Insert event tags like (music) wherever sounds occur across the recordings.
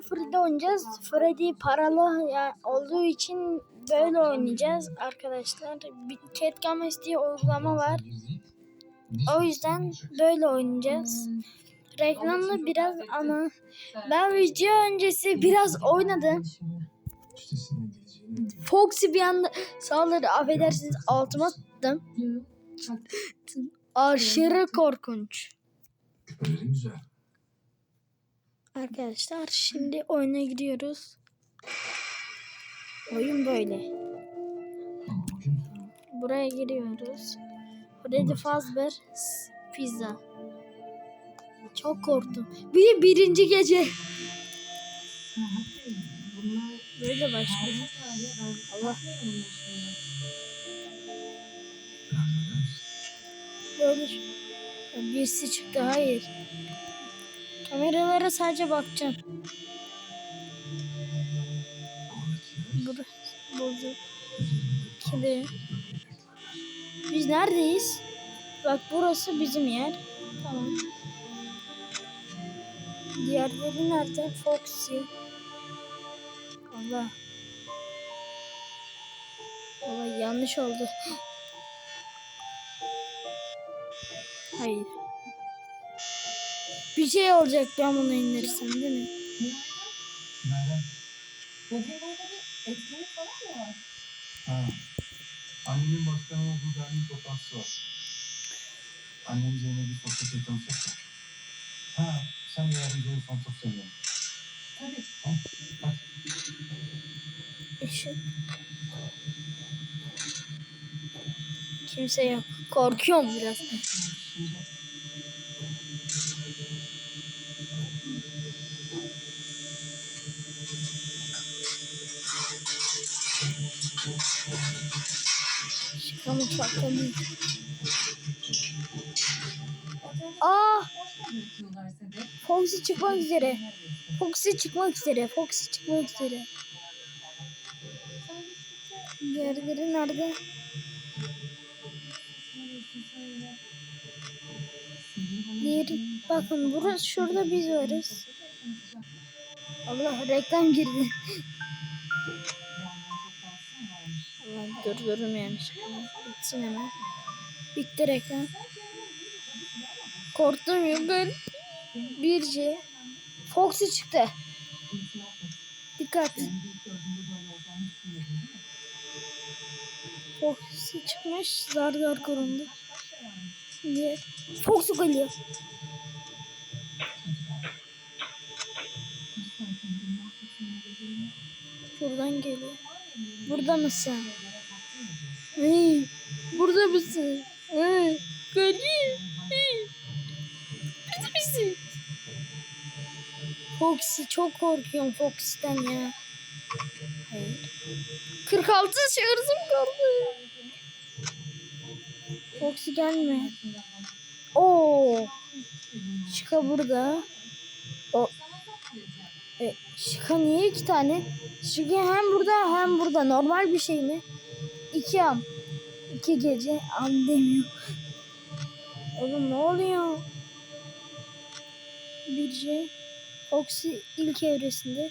Freddy oynayacağız. Freddy paralı ya, olduğu için böyle oynayacağız arkadaşlar. Bir Cat Games diye uygulama var. O yüzden böyle oynayacağız. Reklamlı biraz ama ben video öncesi biraz oynadım. Foxy bir anda sağları affedersiniz altıma attım. Aşırı korkunç. Güzel. Arkadaşlar şimdi oyuna giriyoruz. Oyun böyle. Buraya giriyoruz. Freddy Fazbear Pizza. Çok korktum. Bir birinci gece. Böyle başlıyor. Allah. Böyle. Birisi çıktı. Hayır. Kameralara sadece bakacağım. oradaki Bur bozuk. Kili. Biz neredeyiz? Bak burası bizim yer. Tamam. Diğerleri nerede? Foxy. Allah. Allah yanlış oldu. (gasps) Hayır. Bir şey olacak ben bunu indirirsem değil mi? Nereden? Bugün burada bir etkinlik falan mı var? Ha. Annemin başkanı olduğu derneğin toplantısı var. Annem Zeynep'i sosyete tanışacak. Ha, sen de yardımcı olursan çok sevinirim. Tabii. Tamam, hadi. Işık. Kimse yok. Korkuyorum biraz. Şaka mutfakta değil. Aa. Foxy çıkmak üzere. Foxy çıkmak üzere. Foxy çıkmak üzere. Diğerleri nerede? Diğeri, bakın burası şurada biz varız. Allah reklam girdi. Allah durdurum yani. Bitsin hemen. Bitti reklam. Korktum ya ben. Birce. Foxy çıktı. Dikkat. Foxy çıkmış. Zar zar korundu. Diye. Foxy geliyor. Şuradan geliyor. Burada mısın? Hey, burada mısın? Hey, geliyor. Hey, burada mısın? Foxy çok korkuyorum Foxy'den ya. Hayır. 46 şarjım kaldı. Foxy gelme. Oo. Şika burada. O. E, Şika niye iki tane? Şika hem burada hem burada. Normal bir şey mi? İki an. İki gece an demiyor. Oğlum ne oluyor? Bir şey. Foxy ilk evresinde.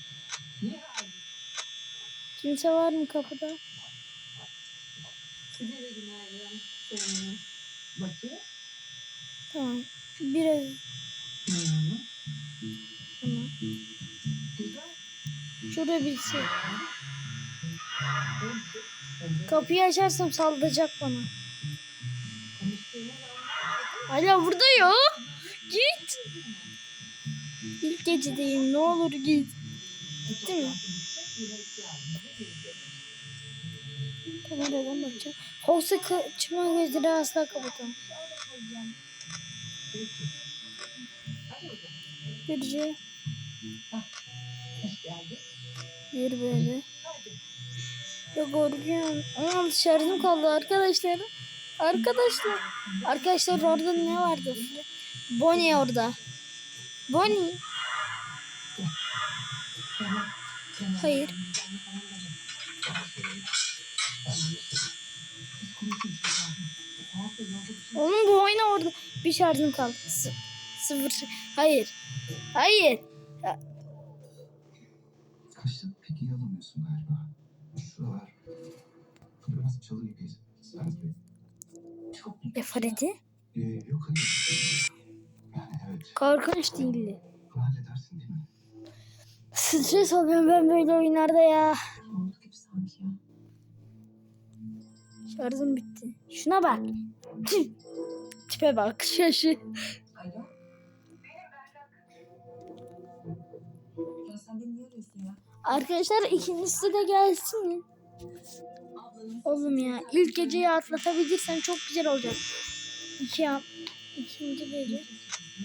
Kimse var mı kapıda? Size de günaydın. Bakayım. Tamam. Biraz Hı. tamam. Güzel. Şurada birisi. Kapıyı açarsam saldıracak bana. Hala burada ya. Git. İlk gecedeyim. Ne olur git. Gitti mi? Kameradan bakacağım. Fox'a çıkma gözleri asla kapatamam. Geldin. Bir böyle. Ya korkuyorum. Ama şarjım kaldı arkadaşlar. Arkadaşlar. Arkadaşlar orada ne vardı? Bonnie orada. Bonnie. Hayır. Onun bu oyunu orada. Bir şarjım kaldı. Sı- sıfır. Hayır. Hayır. Ya- Kaçta pek iyi alamıyorsun galiba. Şuralar. Biraz çalı. Sanki. Çok Ya Freddy? Ee, yok hayır. Yani evet. Korkunç değildi. Halledersin değil mi? Stres oluyorum ben böyle oyunlarda ya. Oldu gibi sanki ya. Şarjım bitti. Şuna bak. Tüh. (laughs) Tipe bak şaşı. Arkadaşlar ikincisi de gelsin mi? Ablanın Oğlum ya ilk geceyi atlatabilirsen çok güzel olacak. İki ya. ikinci gece.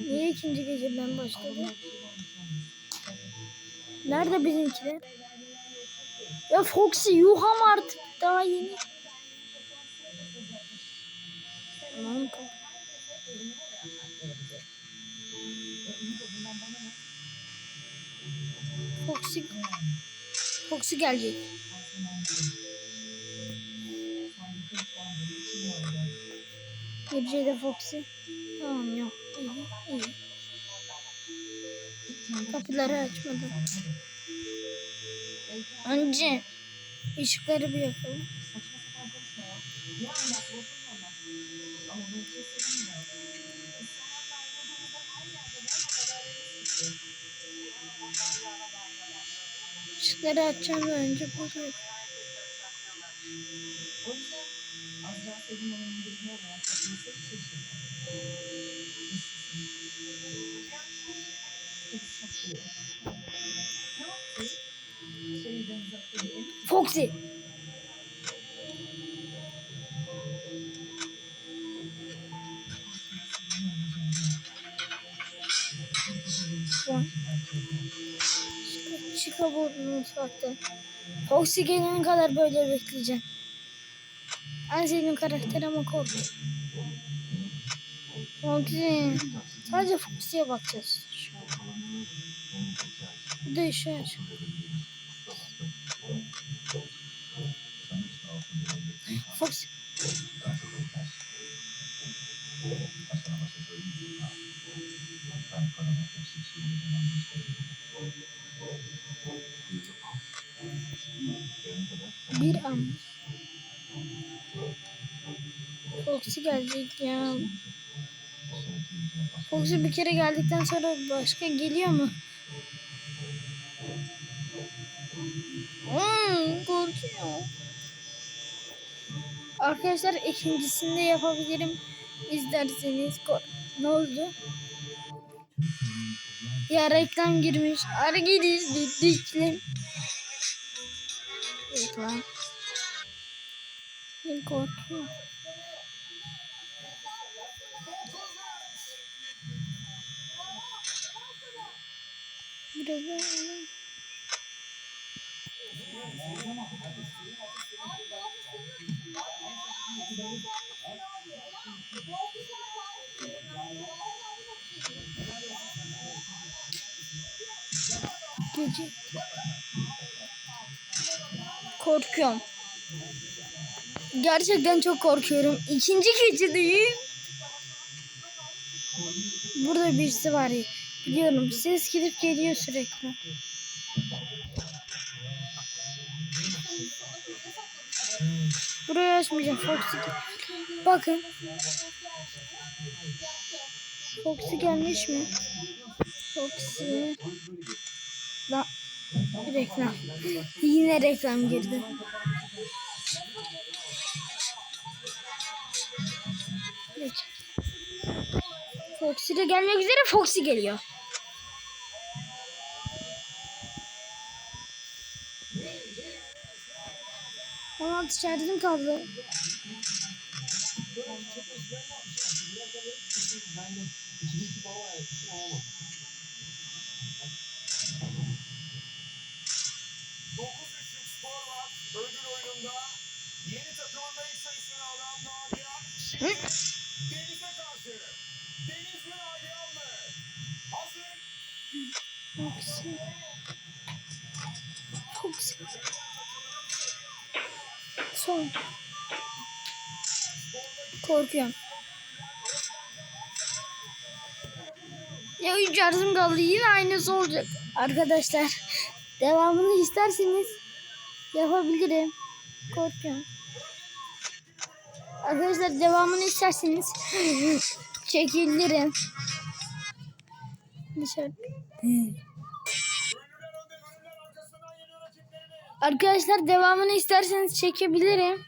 Niye ikinci geceden başladı? Nerede bizimkiler? Ya Foxy yuham artık daha yeni. Aman ko- Foxy Foxy gelecek. Gece de Foxy. Tamam yok. İyi iyi. Kapıları açmadı. Önce ışıkları bir yakalım. Saçma sapan konuşma ya. Ya Allah korkun valla. Ama bu çok sevinmiyor. Biz Serhat'la ayrıldığımızda her yerde ne haberlerimiz çıktı. Işıkları açacağım ve önce burada. O yüzden Uzakta bir ev Foxy. Gelene kadar böyle bekleyeceğim. En sevdiğim karakter ama korkuyorum. Foxy. Sadece Foxy'ye bakacağız. Şu an. Bir de Bir an. Foxy gelecek ya. Foxy bir kere geldikten sonra başka geliyor mu? Hmm, korkuyor. Arkadaşlar ikincisini de yapabilirim. İzlerseniz. Ne oldu? Ya reklam girmiş. Argidiz diklim. Reklam. Ben korkuyorum. Biraz daha- Gece. Korkuyorum. Gerçekten çok korkuyorum. İkinci gecedeyim. Burada birisi var ya. Biliyorum ses gidip geliyor sürekli. Burayı açmayacağım Foxy. Bakın. Foxy gelmiş mi? Foxy. La reklam. Yine reklam girdi. Geç. Foxy de gelmek üzere Foxy geliyor. Ama şarjım kaldı. Foxy. Foxy. Son. Korkuyorum. Ya üç şarjım kaldı. Yine aynısı olacak. Arkadaşlar. Devamını isterseniz yapabilirim. Korkuyorum. Arkadaşlar devamını isterseniz çekilirim. Dışarı. Arkadaşlar devamını isterseniz çekebilirim.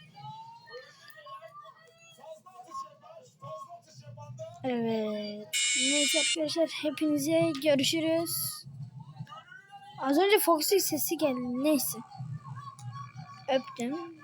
Evet. Neyse arkadaşlar hepinize görüşürüz. Az önce Foxy sesi geldi. Neyse. Öptüm.